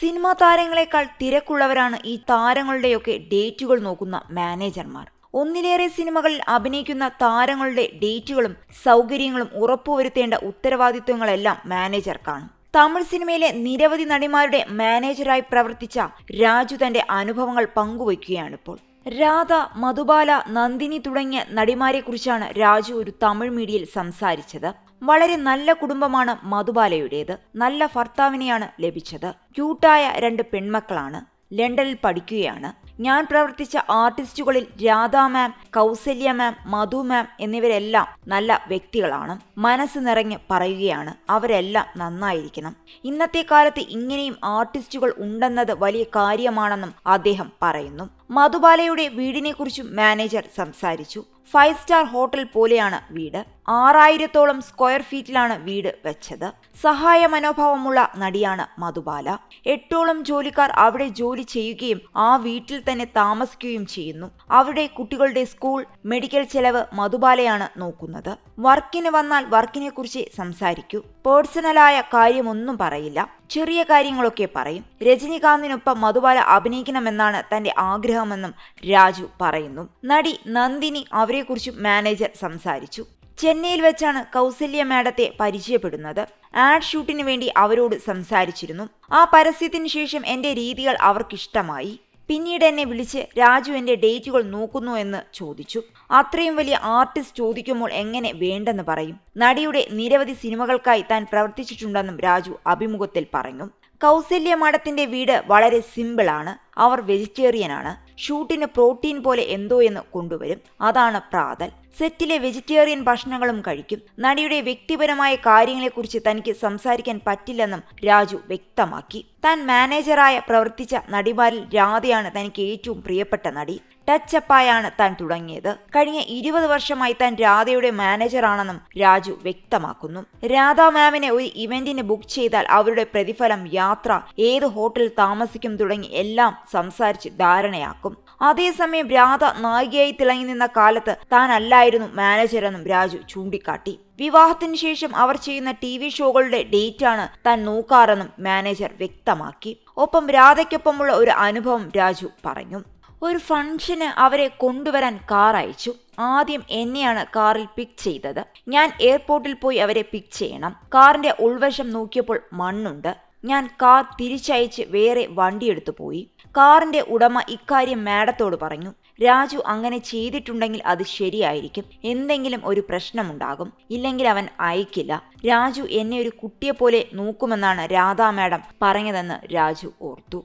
Cinema താരങ്ങളെക്കാൾ തിരക്കുള്ളവരാണ് ഈ താരങ്ങളുടെയൊക്കെ ഡേറ്റുകൾ നോക്കുന്ന മാനേജർമാർ. ഒന്നിലേറെ സിനിമകളിൽ അഭിനയിക്കുന്ന താരങ്ങളുടെ ഡേറ്റുകളും സൗകര്യങ്ങളും ഉറപ്പുവരുത്തേണ്ട ഉത്തരവാദിത്വങ്ങളെല്ലാം മാനേജർ കാണും തമിഴ് സിനിമയിലെ നിരവധി നടിമാരുടെ മാനേജറായി പ്രവർത്തിച്ച രാജു തന്റെ അനുഭവങ്ങൾ പങ്കുവയ്ക്കുകയാണിപ്പോൾ. രാധ മധുബാല നന്ദിനി തുടങ്ങിയ നടിമാരെക്കുറിച്ചാണ് രാജു ഒരു തമിഴ് മീഡിയയിൽ സംസാരിച്ചത്. വളരെ നല്ല കുടുംബമാണ് മധുബാലയുടേത്. നല്ല ഭർത്താവിനെയാണ് ലഭിച്ചത്. ക്യൂട്ടായ രണ്ട് പെൺമക്കളാണ്. ലണ്ടനിൽ പഠിക്കുകയാണ്. ഞാൻ പ്രവർത്തിച്ച ആർട്ടിസ്റ്റുകളിൽ രാധാ മാം കൗസല്യ മാം മധു മാം എന്നിവരെല്ലാം നല്ല വ്യക്തികളാണ്. മനസ്സ് നിറഞ്ഞ് പറയുകയാണ്. അവരെല്ലാം നന്നായിരിക്കണം. ഇന്നത്തെ കാലത്ത് ഇങ്ങനെയും ആർട്ടിസ്റ്റുകൾ ഉണ്ടെന്നത് വലിയ കാര്യമാണെന്നും അദ്ദേഹം പറയുന്നു. മധുബാലയുടെ വീടിനെക്കുറിച്ചും മാനേജർ സംസാരിച്ചു. ഫൈവ് സ്റ്റാർ ഹോട്ടൽ പോലെയാണ് വീട്. ആറായിരത്തോളം സ്ക്വയർ ഫീറ്റിലാണ് വീട് വെച്ചത്. സഹായ മനോഭാവമുള്ള നടിയാണ് മധുബാല. എട്ടോളം ജോലിക്കാർ അവിടെ ജോലി ചെയ്യുകയും ആ വീട്ടിൽ തന്നെ താമസിക്കുകയും ചെയ്യുന്നു. അവിടെ കുട്ടികളുടെ സ്കൂൾ മെഡിക്കൽ ചെലവ് മധുബാലയാണ് നോക്കുന്നത്. വർക്കിന് വന്നാൽ വർക്കിനെ കുറിച്ച് സംസാരിക്കൂ. പേഴ്സണലായ കാര്യമൊന്നും പറയില്ല. ചെറിയ കാര്യങ്ങളൊക്കെ പറയും. രജനികാന്തിനൊപ്പം മധുബാല അഭിനയിക്കണമെന്നാണ് തന്റെ ആഗ്രഹമെന്നും രാജു പറയുന്നു. നടി നന്ദിനി അവരെക്കുറിച്ചും മാനേജർ സംസാരിച്ചു. ചെന്നൈയിൽ വെച്ചാണ് കൗസല്യ മാഡത്തെ പരിചയപ്പെടുന്നത്. ആഡ് ഷൂട്ടിന് വേണ്ടി അവരോട് സംസാരിച്ചിരുന്നു. ആ പരസ്യത്തിന് ശേഷം എന്റെ രീതികൾ അവർക്കിഷ്ടമായി. പിന്നീട് എന്നെ വിളിച്ച് രാജു എന്റെ ഡേറ്റുകൾ നോക്കുന്നു എന്ന് ചോദിച്ചു. അത്രയും വലിയ ആർട്ടിസ്റ്റ് ചോദിക്കുമ്പോൾ എങ്ങനെ വേണ്ടെന്ന് പറയും. നടിയുടെ നിരവധി സിനിമകൾക്കായി താൻ പ്രവർത്തിച്ചിട്ടുണ്ടെന്നും രാജു അഭിമുഖത്തിൽ പറഞ്ഞു. കൗസല്യ മഠത്തിന്റെ വീട് വളരെ സിമ്പിളാണ്. അവർ വെജിറ്റേറിയനാണ് ഷൂട്ടിന് പ്രോട്ടീൻ പോലെ എന്തോ എന്ന് കൊണ്ടുവരും. അതാണ് പ്രാതൽ. സെറ്റിലെ വെജിറ്റേറിയൻ ഭക്ഷണങ്ങളും കഴിക്കും. നടിയുടെ വ്യക്തിപരമായ കാര്യങ്ങളെക്കുറിച്ച് തനിക്ക് സംസാരിക്കാൻ പറ്റില്ലെന്നും രാജു വ്യക്തമാക്കി. താൻ മാനേജറായ പ്രവർത്തിച്ച നടിമാരിൽ രാധയാണ് തനിക്ക് ഏറ്റവും പ്രിയപ്പെട്ട നടി. ടച്ചപ്പായാണ് താൻ തുടങ്ങിയത്. കഴിഞ്ഞ ഇരുപത് വർഷമായി താൻ രാധയുടെ മാനേജറാണെന്നും രാജു വ്യക്തമാക്കുന്നു. രാധ മാമിനെ ഒരു ഇവന്റിന് ബുക്ക് ചെയ്താൽ അവരുടെ പ്രതിഫലം യാത്ര ഏത് ഹോട്ടലിൽ താമസിക്കും തുടങ്ങി എല്ലാം സംസാരിച്ച് ധാരണയാക്കും. അതേസമയം രാധ നായികയായി തിളങ്ങി നിന്ന കാലത്ത് താൻ അല്ലായിരുന്നു മാനേജറെന്നും രാജു ചൂണ്ടിക്കാട്ടി. വിവാഹത്തിന് ശേഷം അവർ ചെയ്യുന്ന ടി വി ഷോകളുടെ ഡേറ്റാണ് താൻ നോക്കാറെന്നും മാനേജർ വ്യക്തമാക്കി. ഒപ്പം രാധയ്ക്കൊപ്പമുള്ള ഒരു അനുഭവം രാജു പറഞ്ഞു. ഒരു ഫംഗ്ഷന് അവരെ കൊണ്ടുവരാൻ കാർ അയച്ചു. ആദ്യം എന്നെയാണ് കാറിൽ പിക്ക് ചെയ്തത്. ഞാൻ എയർപോർട്ടിൽ പോയി അവരെ പിക്ക് ചെയ്യണം. കാറിന്റെ ഉൾവശം നോക്കിയപ്പോൾ മണ്ണുണ്ട്. ഞാൻ കാർ തിരിച്ചയച്ച് വേറെ വണ്ടിയെടുത്തു പോയി. കാറിന്റെ ഉടമ ഇക്കാര്യം മാഡത്തോട് പറഞ്ഞു. രാജു അങ്ങനെ ചെയ്തിട്ടുണ്ടെങ്കിൽ അത് ശരിയായിരിക്കും. എന്തെങ്കിലും ഒരു പ്രശ്നമുണ്ടാകും. ഇല്ലെങ്കിൽ അവൻ അയക്കില്ല. രാജു എന്നെ ഒരു കുട്ടിയെപ്പോലെ നോക്കുമെന്നാണ് രാധാ മാഡം പറഞ്ഞതെന്ന് രാജു ഓർത്തു.